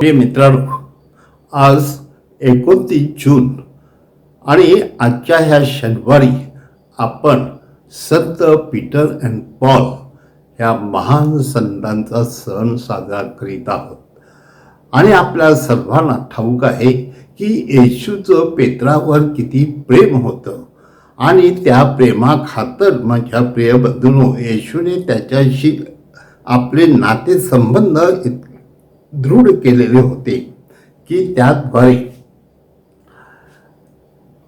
प्रिय मित्रांनो आज एकोणतीस जून आणि आजच्या ह्या शनिवारी आपण संत पीटर अँड पॉल ह्या महान संतांचा सण साजरा करीत आहोत. आणि आपल्या सर्वांना ठाऊक आहे की येशूचं पेत्रावर किती प्रेम होतं. आणि त्या प्रेमाखातर माझ्या प्रिय येशूने त्याच्याशी आपले नातेसंबंध इत- दृढ केलेले होते की त्याद्वारे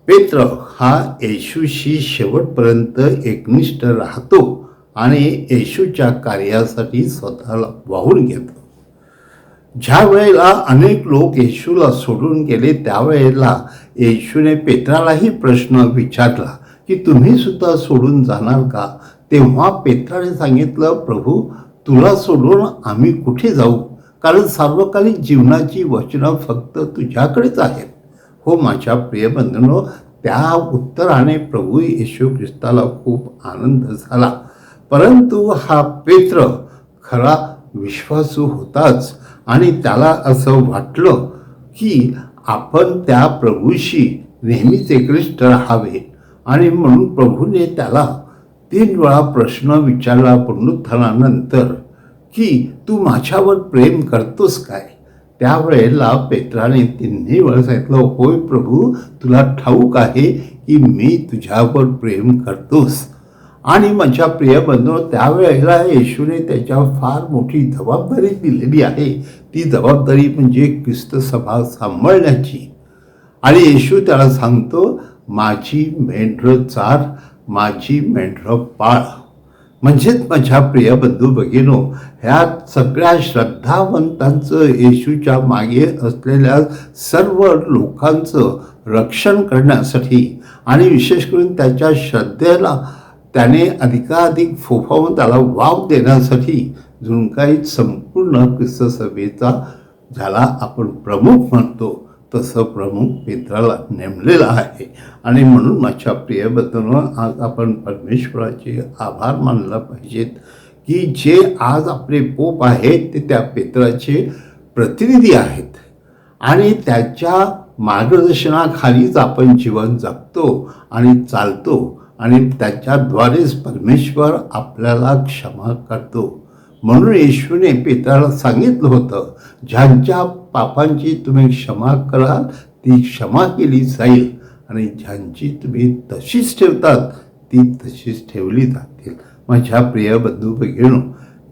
पेत्र हा येशूशी शेवटपर्यंत एकनिष्ठ राहतो आणि येशूच्या कार्यासाठी स्वतःला वाहून घेतो. ज्या वेळेला अनेक लोक येशूला सोडून गेले त्यावेळेला येशूने पेत्रालाही प्रश्न विचारला की तुम्ही सुद्धा सोडून जाणार का? तेव्हा पेत्राने सांगितलं प्रभू तुला सोडून आम्ही कुठे जाऊ? कारण सार्वकालिक जीवनाची वचनं फक्त तुझ्याकडेच आहेत. हो माझ्या प्रियबंधनो त्या उत्तराने प्रभू येशू ख्रिस्ताला खूप आनंद झाला. परंतु हा पेत्र खरा विश्वासू होताच आणि त्याला असं वाटलं की आपण त्या प्रभूशी नेहमीच एकनिष्ठ राहावे. आणि म्हणून प्रभूने त्याला तीन वेळा प्रश्न विचारला पुनरुत्थानानंतर की तू माझ्यावर प्रेम करतोस काय? त्यावेळेला पेत्राने तिन्ही वेळ सांगितलं होय प्रभू तुला ठाऊक आहे की मी तुझ्यावर प्रेम करतोस. आणि माझ्या प्रिय बंधू त्यावेळेला येशूने त्याच्या फार मोठी जबाबदारी दिलेली आहे. ती जबाबदारी म्हणजे ख्रिस्त सभा सांभाळण्याची. आणि येशू त्याला सांगतो माझी मेंढरं चार माझी मेंढरं पाळ. म्हणजेच माझ्या प्रिय बंधू भगिनो ह्या सगळ्या श्रद्धावंतांचं येशूच्या मागे असलेल्या सर्व लोकांचं रक्षण करण्यासाठी आणि विशेष करून त्याच्या श्रद्धेला त्याने अधिकाधिक फोफावून त्याला वाव देण्यासाठी झुणकाईत संपूर्ण ख्रिस्त सभेचा ज्याला आपण प्रमुख म्हणतो तसं प्रमुख पेत्राला नेमलेलं आहे. आणि म्हणून माझ्या प्रियबद्दल आज आपण परमेश्वराचे आभार मानला पाहिजेत की जे आज आपले पोप आहेत ते त्या पेत्राचे प्रतिनिधी आहेत. आणि त्याच्या मार्गदर्शनाखालीच आपण जीवन जगतो आणि चालतो आणि त्याच्याद्वारेच परमेश्वर आपल्याला क्षमा करतो. म्हणून येशूने पेत्राला सांगितलं होतं ज्यांच्या पापांची तुम्ही क्षमा कराल ती क्षमा केली जाईल. आणि ज्यांची तुम्ही तशीच ठेवतात ती तशीच ठेवली जातील. माझ्या प्रिय बंधू भगिनो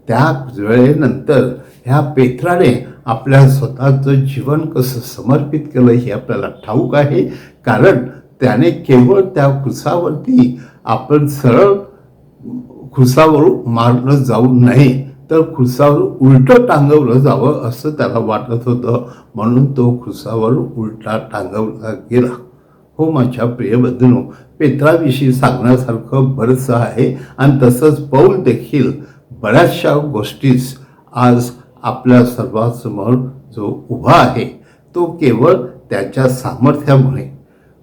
त्या वेळेनंतर ह्या पेत्राने आपल्या स्वतःचं जीवन कसं समर्पित केलं हे आपल्याला ठाऊक आहे. कारण त्याने केवळ त्या खुसावरती आपण सरळ खुसावर मारलं जाऊ नये. तर खुसावर उलटं टांगवलं जावं असं त्याला वाटत होतं. म्हणून तो खुर्सावर उलटा टांगवला गेला. हो माझ्या प्रिय बंधूंनो पेत्राविषयी सांगण्यासारखं बरंचसं आहे आणि तसंच पौल देखील बऱ्याचशा गोष्टीच आज आपल्या सर्वांसमोर जो उभा आहे तो केवळ त्याच्या सामर्थ्यामुळे.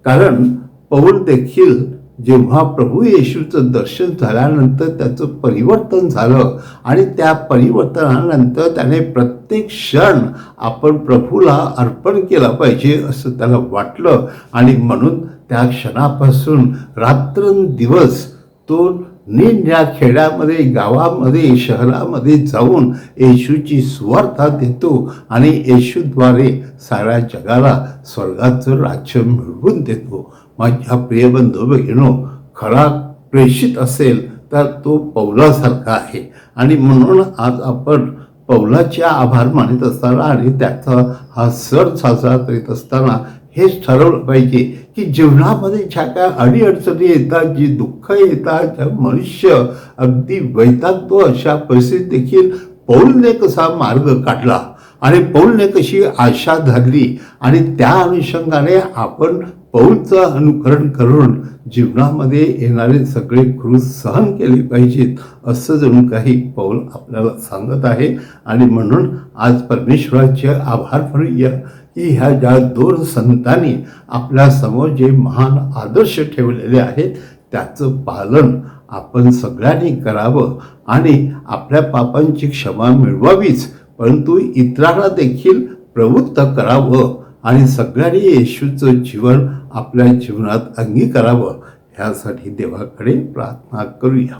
कारण पौल देखील जेव्हा प्रभू येशूचं दर्शन झाल्यानंतर त्याचं परिवर्तन झालं आणि त्या परिवर्तनानंतर त्याने प्रत्येक क्षण आपण प्रभूला अर्पण केला पाहिजे असं त्याला वाटलं. आणि म्हणून त्या क्षणापासून रात्रंदिवस तो निरनिळ्या खेड्यामध्ये गावामध्ये शहरामध्ये जाऊन येशूची स्वार्था देतो आणि येशूद्वारे साऱ्या जगाला स्वर्गाचं राज्य मिळवून देतो. माझ्या प्रियबंधू भगिनो खरा प्रेषित असेल तर तो पौलासारखा आहे. आणि म्हणून आज आपण पौलाचे आभार मानित असताना आणि त्याचा हा सण साजरा करीत असताना हेच ठरवलं पाहिजे की जीवनामध्ये ज्या काय अडीअडचणी येतात जी दुःख येतात मनुष्य अगदी वैतागतो अशा परिस्थितीत देखील पौलने कसा मार्ग काढला आणि पौलने कशी आशा धरली आणि त्या अनुषंगाने आपण पौलचं अनुकरण करून जीवनामध्ये येणारे सगळे क्रूज सहन केले पाहिजेत असं जणू काही पौल आपल्याला सांगत आहे. आणि म्हणून आज परमेश्वराचे आभार मानूया की ह्या ज्या दोन संतांनी आपल्यासमोर जे महान आदर्श ठेवलेले आहेत त्याचं पालन आपण सगळ्यांनी करावं आणि आपल्या पापांची क्षमा मिळवावीच परंतु इतरांना देखील प्रवृत्त करावं. आणि सगळ्यांनी येशूचं जीवन आपल्या जीवनात अंगीकारावं ह्यासाठी देवाकडे प्रार्थना करूया.